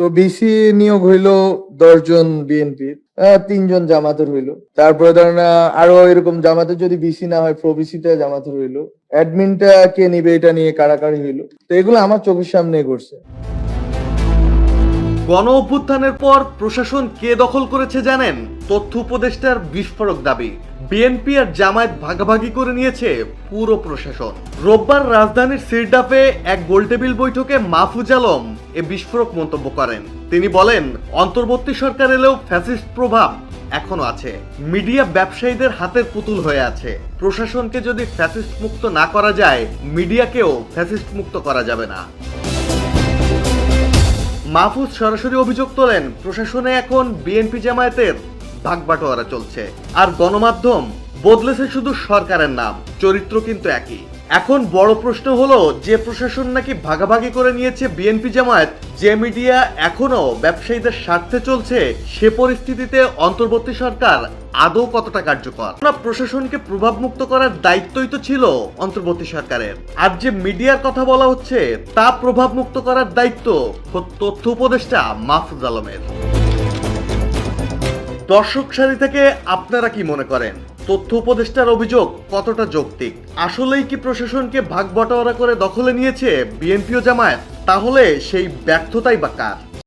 তো বিসি নিয়োগ হইল দশজন বিএনপি তিনজন জামাতের হইল। তারপরে ধরেন আরও এরকম জামাতের যদি বিসি না হয় প্রবিসিতে জামাতের হইল। অ্যাডমিনটা কে নিবে এটা নিয়ে কারাকারি হইল। তো এগুলো আমার চোখের সামনে ঘটছে। গণ অভ্যুত্থানের পর প্রশাসন কে দখল করেছে জানেন? তথ্য উপদেষ্টার বিস্ফোরক দাবি। বিএনপি আর জামায়াত ভাগাভাগি করে নিয়েছে পুরো প্রশাসন। রোববার রাজধানীর সিরডাপে এক গোলটেবিল বৈঠকে মাহফুজ আলম এ বিস্ফোরক মন্তব্য করেন। তিনি বলেন, অন্তর্বর্তী সরকার এলেও ফ্যাসিস্ট প্রভাব এখনও আছে। মিডিয়া ব্যবসায়ীদের হাতের পুতুল হয়ে আছে। প্রশাসনকে যদি ফ্যাসিস্ট মুক্ত না করা যায়, মিডিয়াকেও ফ্যাসিস্ট মুক্ত করা যাবে না। মাহফুজ সরাসরি অভিযোগ তোলেন, প্রশাসনে এখন বিএনপি জামায়াতের ভাগবাটোয়ারা চলছে। আর গণমাধ্যম বদলেছে শুধু সরকারের নাম, চরিত্র কিন্তু একই। এখন বড় প্রশ্ন হলো, যে প্রশাসন নাকি ভাগাভাগি করে নিয়েছে বিএনপি জামায়াত, যে মিডিয়া এখনও ব্যবসায়ীদের স্বার্থে চলছে, সে পরিস্থিতিতে অন্তর্বর্তী সরকার আদৌ কতটা কার্যকর? প্রশাসনকে প্রভাবমুক্ত করার দায়িত্বই তো ছিল অন্তর্বর্তী সরকারের। আর যে মিডিয়ার কথা বলা হচ্ছে, তা প্রভাবমুক্ত করার দায়িত্ব তথ্য উপদেষ্টা মাহফুজ আলমের। দর্শক সারি থেকে আপনারা কি মনে করেন? তথ্য উপদেষ্টার অভিযোগ কতটা যৌক্তিক? আসলেই কি প্রশাসনকে ভাগ বটোয়ারা করে দখলে নিয়েছে বিএনপিও জামায়াত? তাহলে সেই ব্যর্থতাই বা কার?